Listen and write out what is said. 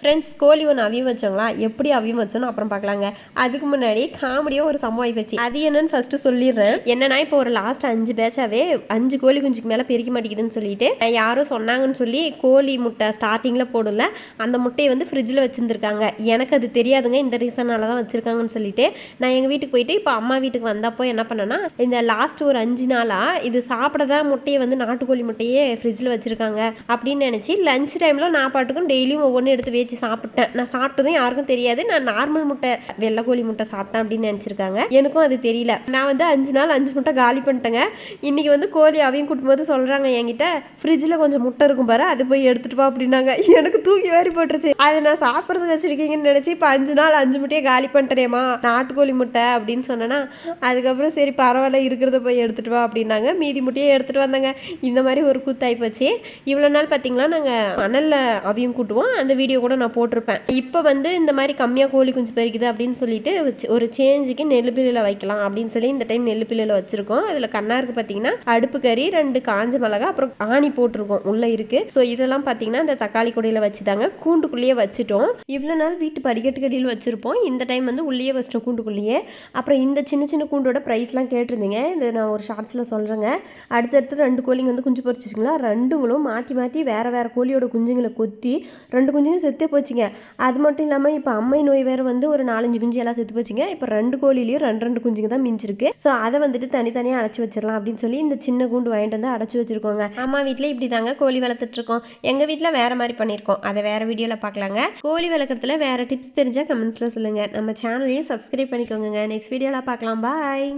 Friends கோழி ஒன்று அவியம் வச்சோங்களா? எப்படி அவியம் வச்சோன்னு அப்புறம் பார்க்கலாங்க. அதுக்கு முன்னாடி காமெடியாக ஒரு சம்பவம் ஆகி அது என்னன்னு ஃபஸ்ட்டு சொல்லிடுறேன். என்னன்னா இப்போ ஒரு லாஸ்ட் அஞ்சு பேட்சாவே அஞ்சு கோழி குஞ்சுக்கு மேலே பெருக்க மாட்டேங்குதுன்னு சொல்லிட்டு யாரும் சொன்னாங்கன்னு சொல்லி கோழி முட்டை ஸ்டார்டிங்கில் போடல. அந்த முட்டையை வந்து ஃப்ரிட்ஜில் வச்சுருந்துருக்காங்க. எனக்கு அது தெரியாதுங்க. இந்த ரீசனால தான் வச்சுருக்காங்கன்னு சொல்லிட்டு நான் எங்கள் வீட்டுக்கு போயிட்டு இப்போ அம்மா வீட்டுக்கு வந்தப்போ என்ன பண்ணேன்னா இந்த லாஸ்ட் ஒரு அஞ்சு நாளாக இது சாப்பிட தான் முட்டையை வந்து நாட்டுக்கோழி முட்டையே ஃப்ரிட்ஜில் வச்சுருக்காங்க அப்படின்னு நினச்சி லஞ்ச் டைமில் நான் பாட்டுக்கும் டெய்லியும் ஒவ்வொன்றும் எடுத்து வச்சு சாப்பிட்டேன். நான் சாப்பிட்டதும் யாருக்கும் தெரியாது. நான் நார்மல் முட்டை வெள்ளைக்கோழி முட்டை சாப்பிட்டேன் அப்படின்னு நினச்சிருக்காங்க. எனக்கும் அது தெரியல. நான் வந்து அஞ்சு நாள் அஞ்சு முட்டை காலி பண்ணிட்டேங்க. இன்னைக்கு வந்து கோழி அவையும் கூட்டும்போது சொல்கிறாங்க என்கிட்ட ஃப்ரிட்ஜில் கொஞ்சம் முட்டை இருக்கும் பாரு அது போய் எடுத்துகிட்டு வா அப்படின்னாங்க. எனக்கு தூக்கி வாரி போட்டுருச்சு. அதை நான் சாப்பிட்றதுக்கு வச்சிருக்கீங்கன்னு நினச்சி இப்போ அஞ்சு நாள் அஞ்சு முட்டையை காலி பண்ணிட்டேனேம்மா நாட்டுக்கோழி முட்டை அப்படின்னு சொன்னேன்னா அதுக்கப்புறம் சரி பரவாயில்ல இருக்கிறத போய் எடுத்துகிட்டு வா அப்படின்னாங்க. மீதி முட்டையை எடுத்துகிட்டு வந்தாங்க. இந்த மாதிரி ஒரு கூத்தாய் போச்சு. இவ்வளோ நாள் பார்த்திங்கன்னா நாங்கள் மணலில் அவையும் கூட்டுவோம். அந்த வீடியோ கூட நான் போட்டிருப்பேன். இப்போ வந்து இந்த மாதிரி கம்மியாக கோழி குஞ்சு பறிக்குது அப்படின்னு சொல்லிட்டு வச்சு- ஒரு சேஞ்சுக்கு நெல் பிள்ளையில் வைக்கலாம் அப்படின்னு சொல்லி இந்த டைம் நெல்லுப்பிள்ளையில் பிள்ளையில் வச்சுருக்கோம். அதில் கண்ணாருக்கு பார்த்தீங்கன்னா அடுப்பு கறி ரெண்டு காஞ்ச மிளகா அப்புறம் ஆணி போட்டிருக்கோம். உள்ளே இருக்குது ஸோ இதெல்லாம் பார்த்தீங்கன்னா இந்த தக்காளி கொடியில் வச்சுதாங்க. கூண்டுக்குள்ளேயே வச்சுட்டோம். இவ்வளோ நாள் வீட்டு படிக்கட்டு கடியில் வச்சுருப்போம். இந்த டைம் வந்து உள்ளேயே வச்சிட்டோம் கூண்டுக்குள்ளேயே. அப்புறம் இந்த சின்ன சின்ன கூண்டோட ப்ரைஸ்லாம் கேட்டிருந்தீங்க. இது நான் ஒரு ஷார்ட்ஸில் சொல்கிறேங்க அடுத்தடுத்து ரெண்டு கோழிங்க வந்து குஞ்சு பறிச்சிச்சிங்களா? ரெண்டுங்களும் மாற்றி மாற்றி வேறு வேறு கோழியோட குஞ்சுங்களை கொத்தி ரெண்டு குஞ்சுங்க செத்தே போச்சுங்க. அது மட்டும் இல்லாமல் இப்போ அம்மை நோய் வேறு வந்து ஒரு நாலஞ்சு குஞ்சு எல்லாம் செத்து போச்சுங்க. இப்போ ரெண்டு கோழிலையும் ரெண்டு ரெண்டு குஞ்சுங்க தான் மிஞ்சிருக்கு. ஸோ அதை வந்துட்டு தனித்தனியாக அடைச்சி வச்சிடலாம் அப்படின்னு சொல்லி இந்த சின்ன கூண்டு வாங்கிட்டு வந்து அடைச்சி வச்சிருக்கோங்க. அம்மா வீட்டில் இப்படி தாங்க கோழி வளர்த்துட்ருக்கோம் எங்கள் வீட்டில் வேறு மாதிரி பண்ணியிருக்கோம். அதை வேறு வீடியோவில் பார்க்கலாங்க. கோழி வளர்க்குறதுல வேறு டிப்ஸ் தெரிஞ்சால் கமெண்ட்ஸில் சொல்லுங்கள் நம்ம சேனலையும் சப்ஸ்கிரைப் பண்ணிக்கோங்க நெக்ஸ்ட் வீடியோவில் பார்க்கலாம். பாய்